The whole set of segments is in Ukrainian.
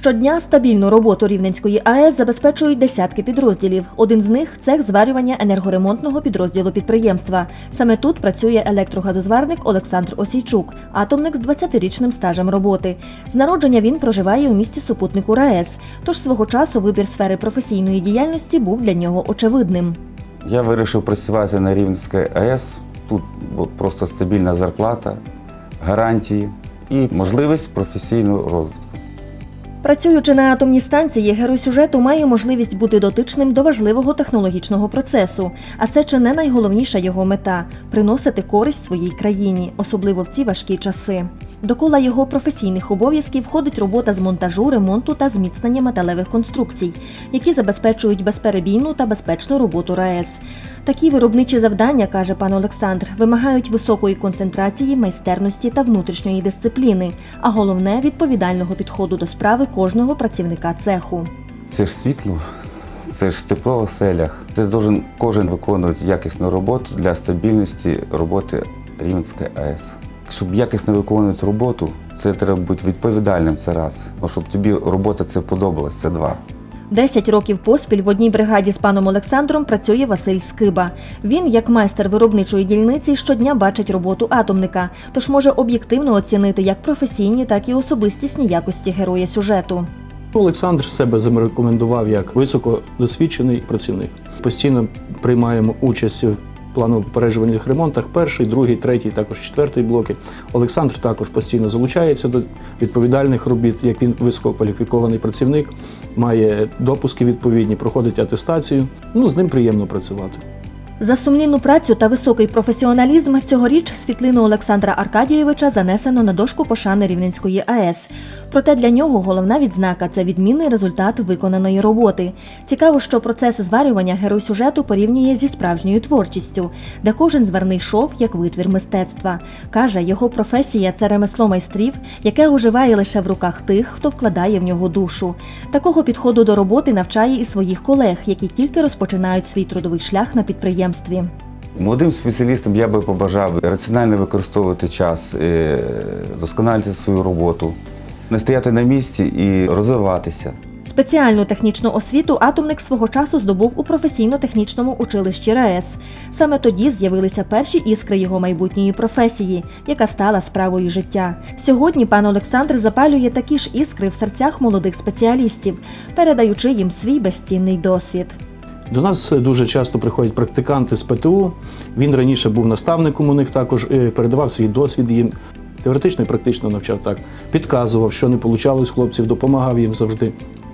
Щодня стабільну роботу Рівненської АЕС забезпечують десятки підрозділів. Один з них цех зварювання енергоремонтного підрозділу підприємства. Саме тут працює електрогазозварник Олександр Осійчук, атомник з 20-річним стажем роботи. З народження він проживає у місті супутнику РаЕС. Тож свого часу вибір сфери професійної діяльності був для нього очевидним. Я вирішив працювати на Рівненській АЕС. Тут просто стабільна зарплата, гарантії і можливість професійного розвитку. Працюючи на атомній станції, герой сюжету має можливість бути дотичним до важливого технологічного процесу. А це чи не найголовніша його мета приносити користь своїй країні, особливо в ці важкі часи. До кола його професійних обов'язків входить робота з монтажу, ремонту та зміцнення металевих конструкцій, які забезпечують безперебійну та безпечну роботу РаЕС. Такі виробничі завдання, каже пан Олександр, вимагають високої концентрації, майстерності та внутрішньої дисципліни, а головне відповідального підходу до справи кожного працівника цеху. Це ж світло, це ж тепло в оселях. Це должен кожен виконувати якісну роботу для стабільності роботи Рівненської АЕС. Щоб якісно виконувати роботу, це треба бути відповідальним. Це раз. А щоб тобі робота це подобалась, це два. Десять років поспіль в одній бригаді з паном Олександром працює Василь Скиба. Він, як майстер виробничої дільниці, щодня бачить роботу атомника, тож може об'єктивно оцінити як професійні, так і особистісні якості героя сюжету. Олександр себе зарекомендував як високодосвідчений працівник. Постійно приймаємо участь в планово-попереджувальних ремонтах. Перший, другий, третій, також четвертий блоки. Олександр також постійно залучається до відповідальних робіт, як він висококваліфікований працівник, має допуски відповідні, проходить атестацію. Ну, з ним приємно працювати. За сумлінну працю та високий професіоналізм цьогоріч світлину Олександра Аркадійовича занесено на дошку пошани Рівненської АЕС. Проте для нього головна відзнака це відмінний результат виконаної роботи. Цікаво, що процес зварювання герой сюжету порівнює зі справжньою творчістю, де кожен зверний шов як витвір мистецтва. Каже, його професія це ремесло майстрів, яке оживає лише в руках тих, хто вкладає в нього душу. Такого підходу до роботи навчає і своїх колег, які тільки розпочинають свій трудовий шлях на підприємстві. Молодим спеціалістам я би побажав раціонально використовувати час, е, досконалити свою роботу, не стояти на місці і розвиватися. Спеціальну технічну освіту атомник свого часу здобув у професійно-технічному училищі РаЕС. Саме тоді з'явилися перші іскри його майбутньої професії, яка стала справою життя. Сьогодні пан Олександр запалює такі ж іскри в серцях молодих спеціалістів, передаючи їм свій безцінний досвід. До нас дуже часто приходять практиканти з ПТУ. Він раніше був наставником у них також, е, передавав свій досвід їм. Теоретично і практично навчав так. Підказував, що не вийшло хлопців, допомагав їм завжди.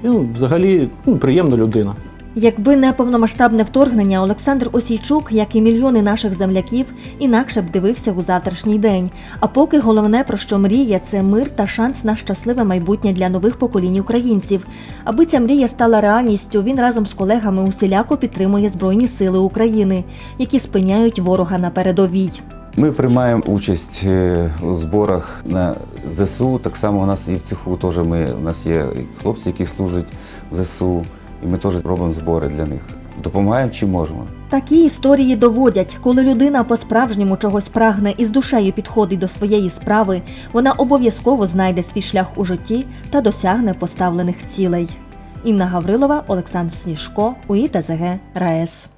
І, ну, взагалі, ну, приємна людина. Якби не повномасштабне вторгнення, Олександр Осійчук, як і мільйони наших земляків, інакше б дивився у завтрашній день. А поки головне про що мріє, це мир та шанс на щасливе майбутнє для нових поколінь українців. Аби ця мрія стала реальністю, він разом з колегами усіляко підтримує Збройні Сили України, які спиняють ворога на передовій. Ми приймаємо участь е, у зборах на ЗСУ. Так само у нас і в цеху теж ми, у нас є хлопці, які служать в ЗСУ, і ми теж робимо збори для них. Допомагаємо чи можемо. Такі історії доводять, коли людина по-справжньому чогось прагне і з душею підходить до своєї справи, вона обов'язково знайде свій шлях у житті та досягне поставлених цілей. Інна Гаврилова, Олександр Сніжко, УІТЗГ РаЕС.